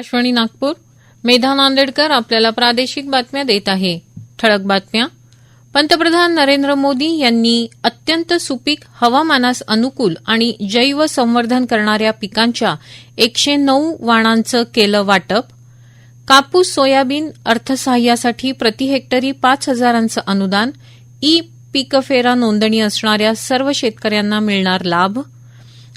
आकाशवाणी नागपूर. मेधा नांदेडकर आपल्याला प्रादेशिक बातम्या देत आहे. ठळक बातम्या. पंतप्रधान नरेंद्र मोदी यांनी अत्यंत सुपीक हवामानास अनुकूल आणि जैव संवर्धन करणाऱ्या पिकांच्या एकशे नऊ वाणांचं केलं वाटप. कापूस सोयाबीन अर्थसहाय्यासाठी प्रति हेक्टरी पाच हजारांचं अनुदान. ई पीकफेरा नोंदणी असणाऱ्या सर्व शेतकऱ्यांना मिळणार लाभ.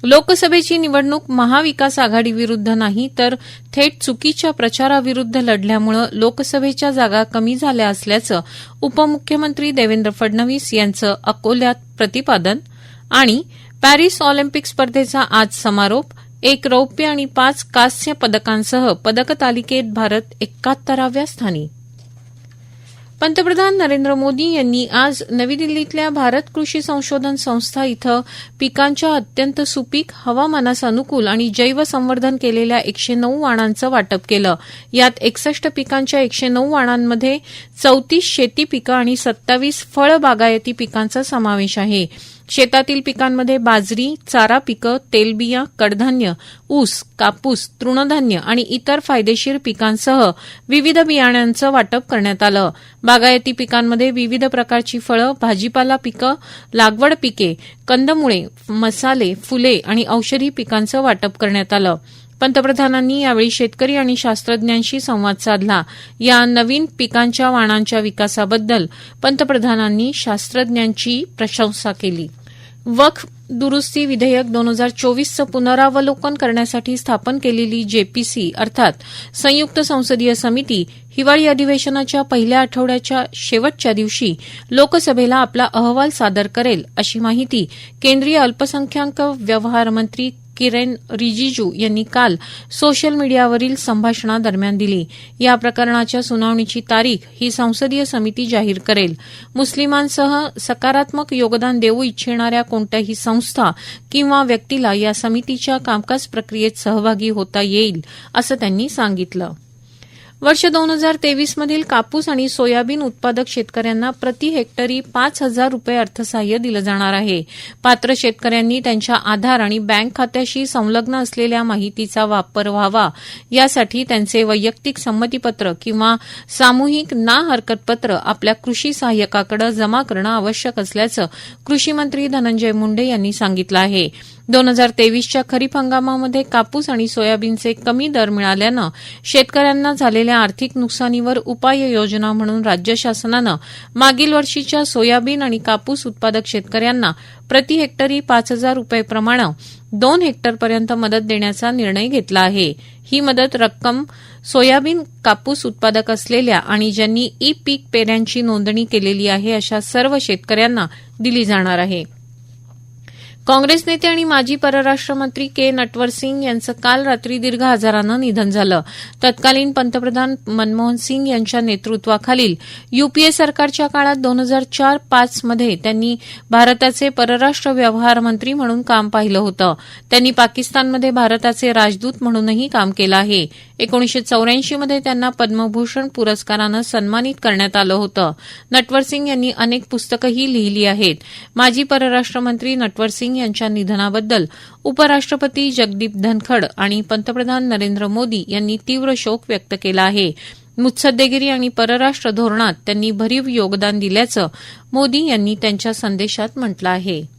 लोकसभेची निवडणूक महाविकास आघाडीविरुद्ध नाही तर थेट चुकीच्या प्रचाराविरुद्ध लढल्यामुळे लोकसभेच्या जागा कमी झाल्या असल्याचं उपमुख्यमंत्री देवेंद्र फडणवीस यांचं अकोल्यात प्रतिपादन आणि पॅरिस ऑलिम्पिक स्पर्धेचा आज समारोप एक रौप्य आणि पाच कांस्य पदकांसह पदकतालिकेत भारत एकाहत्तराव्या स्थानी पंतप्रधान नरेंद्र मोदी यांनी आज नवी दिल्लीतल्या भारत कृषी संशोधन संस्था इथं पिकांच्या अत्यंत सुपीक हवामानास अनुकूल आणि जैव संवर्धन केलेल्या एकशे नऊ वाणांचं वाटप केलं. यात एकसष्ट पिकांच्या एकशे नऊ वाणांमध्ये चौतीस शेती पिकं आणि सत्तावीस फळ बागायती पिकांचा समावेश आहे. शेतातील पिकांमध्ये बाजरी चारा पिकं तेलबिया कडधान्य ऊस कापूस तृणधान्य आणि इतर फायदेशीर पिकांसह विविध बियाण्यांचं वाटप करण्यात आलं. बागायती पिकांमध्ये विविध प्रकारची फळं भाजीपाला पिकं लागवड पिके कंदमुळे मसाले फुले आणि औषधी पिकांचं वाटप करण्यात आलं. पंतप्रधानांनी यावेळी शेतकरी आणि शास्त्रज्ञांशी संवाद साधला. या नवीन पिकांच्या वाणांच्या विकासाबद्दल पंतप्रधानांनी शास्त्रज्ञांची प्रशंसा केली. वक्फ दुरुस्ती विधेयक दोन हजार चोवीसचं पुनरावलोकन करण्यासाठी स्थापन केलेली जेपीसी अर्थात संयुक्त संसदीय समिती हिवाळी अधिवेशनाच्या पहिल्या आठवड्याच्या शेवटच्या दिवशी लोकसभेला आपला अहवाल सादर करेल अशी माहिती केंद्रीय अल्पसंख्याक व्यवहार मंत्री किरेन रिजिजू यांनी काल सोशल मीडियावरील संभाषणादरम्यान दिली. या प्रकरणाच्या सुनावणीची तारीख ही संसदीय समिती जाहीर करेल. मुस्लिमांसह सकारात्मक योगदान देऊ इच्छिणाऱ्या कोणत्याही संस्था किंवा व्यक्तीला या समितीच्या कामकाज प्रक्रियेत सहभागी होता येईल असं त्यांनी सांगितलं. वर्ष दोन हजार तेवीसमधील कापूस आणि सोयाबीन उत्पादक शेतकऱ्यांना प्रति हेक्टरी पाच हजार रुपये अर्थसहाय्य दिलं जाणार आहे. पात्र शेतकऱ्यांनी त्यांच्या आधार आणि बँक खात्याशी संलग्न असलेल्या माहितीचा वापर व्हावा. यासाठी त्यांचे वैयक्तिक संमतीपत्र किंवा सामूहिक ना हरकतपत्र आपल्या कृषी सहाय्यकाकडे जमा करणं आवश्यक असल्याचं कृषी मंत्री धनंजय मुंडे यांनी सांगितलं आहे. दोन हजार तेवीसच्या खरीप हंगामामध्ये कापूस आणि सोयाबीनचे कमी दर मिळाल्यानं शेतकऱ्यांना झालेल्या आर्थिक नुकसानीवर उपाययोजना म्हणून राज्य शासनानं मागील वर्षीच्या सोयाबीन आणि कापूस उत्पादक शेतकऱ्यांना प्रति हेक्टरी पाच हजार रुपयेप्रमाणे दोन हेक्टरपर्यंत मदत देण्याचा निर्णय घेतला आहे. ही मदत रक्कम सोयाबीन कापूस उत्पादक असलेल्या आणि ज्यांनी ई पीक पेऱ्यांची नोंदणी केलेली आहे अशा सर्व शेतकऱ्यांना दिली जाणार आहे. काँग्रेस नेते आणि माजी परराष्ट्र मंत्री के नटवर सिंग यांचं काल रात्री दीर्घ आजारानं निधन झालं. तत्कालीन पंतप्रधान मनमोहन सिंग यांच्या नेतृत्वाखालील युपीए सरकारच्या काळात दोन हजार चार पाच मध्ये त्यांनी भारताचे परराष्ट्र व्यवहार मंत्री म्हणून काम पाहिलं होतं. त्यांनी पाकिस्तानमध्ये भारताचे राजदूत म्हणूनही काम केलं आहे. एकोणीशे चौऱ्याऐंशीमध्ये त्यांना पद्मभूषण पुरस्कारानं सन्मानित करण्यात आलं होतं. नटवर सिंग यांनी अनेक पुस्तकंही लिहिली आहेत. माजी परराष्ट्र मंत्री नटवर सिंग यांच्या निधनाबद्दल उपराष्ट्रपती जगदीप धनखड आणि पंतप्रधान नरेंद्र मोदी यांनी तीव्र शोक व्यक्त केला आहे. मुत्सद्देगिरी आणि परराष्ट्र धोरणात त्यांनी भरीव योगदान दिल्याचं मोदी यांनी त्यांच्या संदेशात म्हटलं आहे.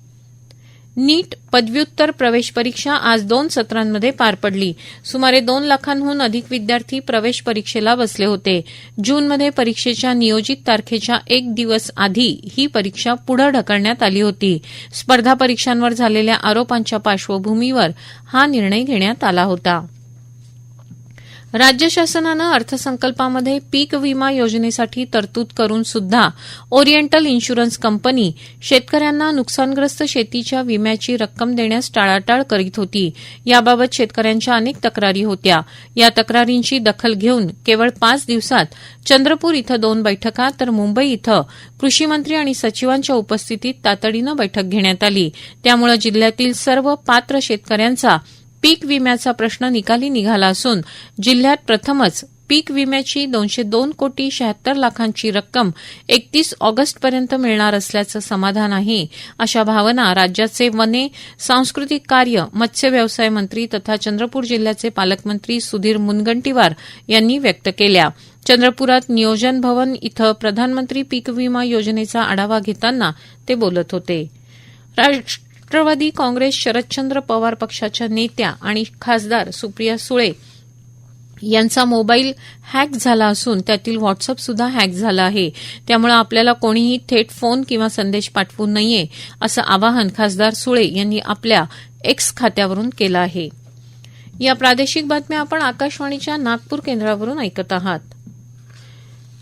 नीट पदव्युत्तर प्रवेश परीक्षा आज दोन सत्रांमध्ये पार पडली. सुमारे दोन लाखांहून अधिक विद्यार्थी प्रवेश परीक्षेला बसले होते. जूनमध्ये परीक्षेच्या नियोजित तारखेच्या एक दिवस आधी ही परीक्षा पुढे ढकलण्यात आली होती. स्पर्धा परीक्षांवर झालेल्या आरोपांच्या पार्श्वभूमीवर हा निर्णय घेण्यात आला होता. राज्य शासनानं अर्थसंकल्पामध्ये पीक विमा योजनेसाठी तरतूद करून सुद्धा ओरिएंटल इन्शुरन्स कंपनी शेतकऱ्यांना नुकसानग्रस्त शेतीच्या विम्याची रक्कम देण्यास टाळाटाळ करीत होती. याबाबत शेतकऱ्यांच्या अनेक तक्रारी होत्या. या तक्रारींची दखल घेऊन केवळ पाच दिवसात चंद्रपूर इथं दोन बैठका तर मुंबई इथं कृषीमंत्री आणि सचिवांच्या उपस्थितीत तातडीनं बैठक घेण्यात आली. त्यामुळे जिल्ह्यातील सर्व पात्र शेतकऱ्यांचा पीक विम्याचा प्रश्न निकाली निघाला असून जिल्ह्यात प्रथमच पीक विम्याची दोनशे दोन कोटी शहात्तर लाखांची रक्कम एकतीस ऑगस्टपर्यंत मिळणार असल्याचं समाधान आहे. अशा भावना राज्याचे वने सांस्कृतिक कार्य मत्स्य व्यवसाय मंत्री तथा चंद्रपूर जिल्ह्याचे पालकमंत्री सुधीर मुनगंटीवार यांनी व्यक्त केल्या. चंद्रपुरात नियोजन भवन इथं प्रधानमंत्री पीक विमा योजनेचा आढावा घेताना ते बोलत होते. राष्ट्रवादी काँग्रेस शरदचंद्र पवार पक्षाच्या नेत्या आणि खासदार सुप्रिया सुळे यांचा मोबाईल हॅक झाला असून त्यातील व्हॉट्सअप सुद्धा हॅक झाला आहे. त्यामुळे आपल्याला कोणीही थेट फोन किंवा संदेश पाठवू नये असं आवाहन खासदार सुळे यांनी आपल्या एक्स खात्यावरून केलं आहे. या प्रादेशिक बातम्या आपण आकाशवाणीच्या नागपूर केंद्रावरून ऐकत आहात.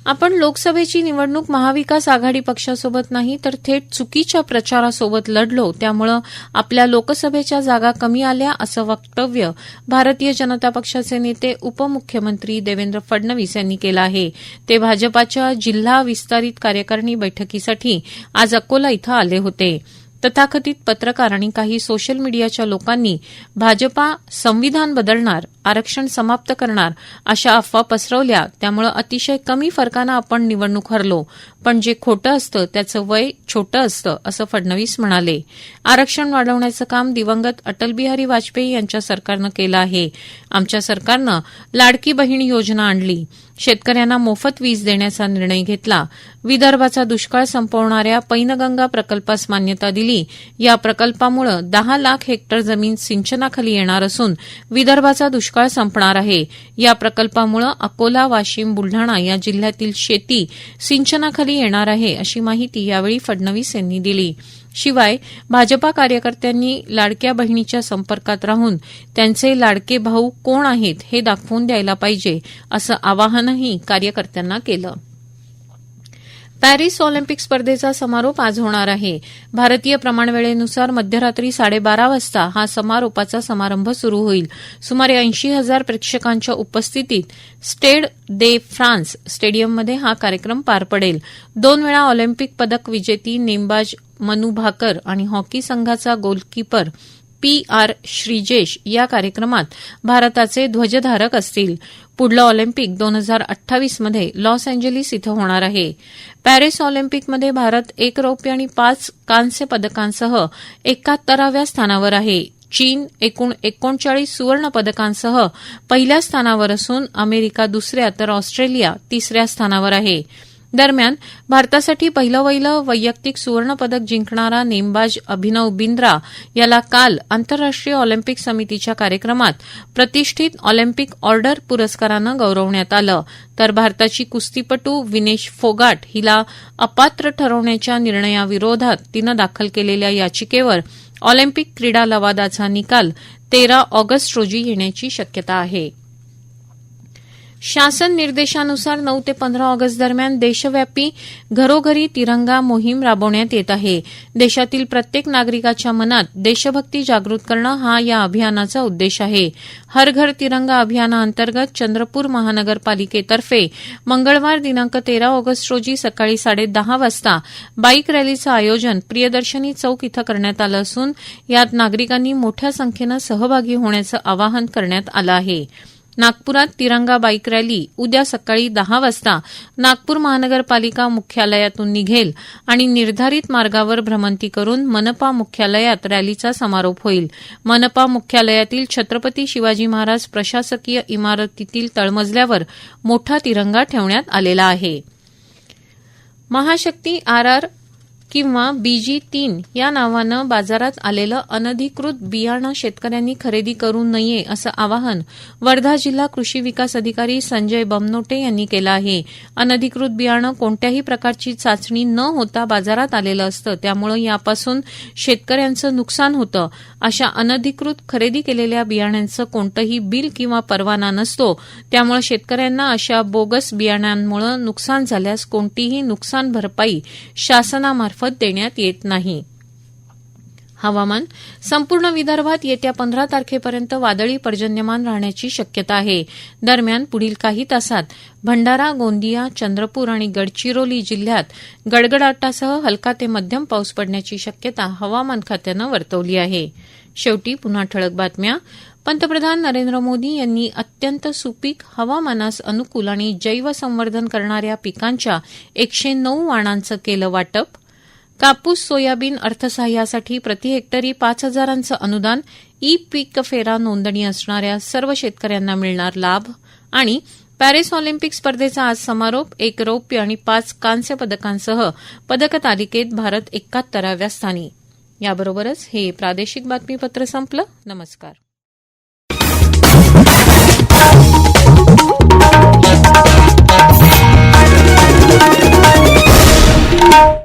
आपण लोकसभेची निवडणूक महाविकास आघाडी पक्षासोबत नाही तर थेट चुकीच्या प्रचारासोबत लढलो त्यामुळे आपल्या लोकसभेच्या जागा कमी आल्या असं वक्तव्य भारतीय जनता पक्षाचे नेते उपमुख्यमंत्री देवेंद्र फडणवीस यांनी केलं आहे. ते भाजपाच्या जिल्हा विस्तारित कार्यकारिणी बैठकीसाठी आज अकोला इथं आले होते. तथाकथित पत्रकार आणि काही सोशल मीडियाच्या लोकांनी भाजपा संविधान बदलणार आरक्षण समाप्त करणार अशा अफवा पसरवल्या त्यामुळे अतिशय कमी फरकानं आपण निवडणूक हरलो. पण जे खोटं असतं त्याचं वय छोटं असतं असं फडणवीस म्हणाले. आरक्षण वाढवण्याचं काम दिवंगत अटलबिहारी वाजपेयी यांच्या सरकारनं केलं आहे. आमच्या सरकारनं लाडकी बहीण योजना आणली. शेतकऱ्यांना मोफत वीज देण्याचा निर्णय घेतला. विदर्भाचा दुष्काळ संपवणाऱ्या पैनगंगा प्रकल्पास मान्यता दिली. या प्रकल्पामुळे दहा लाख हेक्टर जमीन सिंचनाखाली येणार असून विदर्भाचा दुष्काळ संपणार आहे. या प्रकल्पामुळे अकोला वाशिम बुलढाणा या जिल्ह्यातील शेती सिंचनाखाली येणार आहे अशी माहिती यावेळी फडणवीस यांनी दिली. शिवाय भाजपा कार्यकर्त्यांनी लाडक्या बहिणीच्या संपर्कात राहून त्यांचे लाडके भाऊ कोण आहेत हे दाखवून द्यायला पाहिजे असं आवाहनही कार्यकर्त्यांना केलं. पॅरिस ऑलिम्पिक स्पर्धेचा समारोप आज होणार आहे. भारतीय प्रमाणवेळेनुसार मध्यरात्री साडेबारा वाजता हा समारोपाचा समारंभ सुरू होईल. सुमारे ऐंशी हजार प्रेक्षकांच्या उपस्थितीत स्टेड दे फ्रान्स स्टेडियममध्ये हा कार्यक्रम पार पडेल. दोन वेळा ऑलिम्पिक पदक विजेती नेमबाज मनू भाकर आणि हॉकी संघाचा गोलकीपर पी आर श्रीजेश या कार्यक्रमात भारताचे ध्वजधारक असतील. पुढलं ऑलिम्पिक दोन हजार अठ्ठावीसमध्ये लॉस एंजलिस इथं होणार आहे. पॅरिस ऑलिम्पिकमध्ये भारत एक रौप्य आणि पाच कांस्य पदकांसह एकाहत्तराव्या स्थानावर आहे. चीन एकूण एकोणचाळीस सुवर्ण पदकांसह पहिल्या स्थानावर असून अमेरिका दुसऱ्या तर ऑस्ट्रेलिया तिसऱ्या स्थानावर आहे. दरम्यान भारतासाठी पहिलं वहिलं वैयक्तिक सुवर्णपदक जिंकणारा नेमबाज अभिनव बिंद्रा याला काल आंतरराष्ट्रीय ऑलिम्पिक समितीच्या कार्यक्रमात प्रतिष्ठित ऑलिम्पिक ऑर्डर पुरस्कारानं गौरवण्यात आलं. तर भारताची कुस्तीपटू विनेश फोगाट हिला अपात्र ठरवण्याच्या निर्णयाविरोधात तिनं दाखल केलेल्या याचिकेवर ऑलिम्पिक क्रीडा लवादाचा निकाल तेरा ऑगस्ट रोजी येण्याची शक्यता आहे. शासन निर्देशानुसार नऊ ते पंधरा ऑगस्ट दरम्यान देशव्यापी घरोघरी तिरंगा मोहीम राबवण्यात येत आहे. देशातील प्रत्येक नागरिकाच्या मनात देशभक्ती जागृत करणं हा या अभियानाचा उद्देश आहे. हर घर तिरंगा अभियानाअंतर्गत चंद्रपूर महानगरपालिकेतर्फे मंगळवार दिनांक तेरा ऑगस्ट रोजी सकाळी साडेदहा वाजता बाईक रॅलीचं आयोजन प्रियदर्शनी चौक इथं करण्यात आलं असून यात नागरिकांनी मोठ्या संख्येनं सहभागी होण्याचं आवाहन करण्यात आलं आहे. नागपुरात तिरंगा बाईक रॅली उद्या सकाळी दहा वाजता नागपूर महानगरपालिका मुख्यालयातून निघेल आणि निर्धारित मार्गावर भ्रमंती करून मनपा मुख्यालयात रॅलीचा समारोप होईल. मनपा मुख्यालयातील छत्रपती शिवाजी महाराज प्रशासकीय इमारतीतील तळमजल्यावर मोठा तिरंगा ठेवण्यात आलेला आहे. महाशक्ती आर आर किंवा बीजी तीन या नावानं बाजारात आलेलं अनधिकृत बियाणं शेतकऱ्यांनी खरेदी करू नये असं आवाहन वर्धा जिल्हा कृषी विकास अधिकारी संजय बमनोटे यांनी केलं आहे. अनधिकृत बियाणं कोणत्याही प्रकारची चाचणी न होता बाजारात आलेलं असतं. त्यामुळे यापासून शेतकऱ्यांचं नुकसान होतं. अशा अनधिकृत खरेदी केलेल्या बियाण्यांचं कोणतंही बिल किंवा परवाना नसतो. त्यामुळे शेतकऱ्यांना अशा बोगस बियाण्यांमुळे नुकसान झाल्यास कोणतीही नुकसान भरपाई शासनामार्फत देण्यात येत नाही. हवामान संपूर्ण विदर्भात येत्या पंधरा तारखेपर्यंत वादळी पर्जन्यमान राहण्याची शक्यता आहे. दरम्यान पुढील काही तासात भंडारा गोंदिया चंद्रपूर आणि गडचिरोली जिल्ह्यात गडगडाटासह हलका ते मध्यम पाऊस पडण्याची शक्यता हवामान खात्यानं वर्तवली आहे. शेवटी पुन्हा ठळक बातम्या. पंतप्रधान नरेंद्र मोदी यांनी अत्यंत सुपीक हवामानास अनुकूल आणि जैवसंवर्धन करणाऱ्या पिकांच्या एकशे नऊ वाणांचं केलं वाटप. कापूस सोयाबीन अर्थसहाय्यासाठी प्रति हेक्टरी पाच हजारांचं अनुदान ई पीक फेरा नोंदणी असणाऱ्या सर्व शेतकऱ्यांना मिळणार लाभ आणि पॅरिस ऑलिम्पिक स्पर्धेचा आज समारोप एक रौप्य आणि पाच कांस्य पदकांसह पदक तालिकेत भारत एकाहत्तराव्या स्थानी याबरोबरच हे प्रादेशिक बातमीपत्र संपलं नमस्कार Thank you.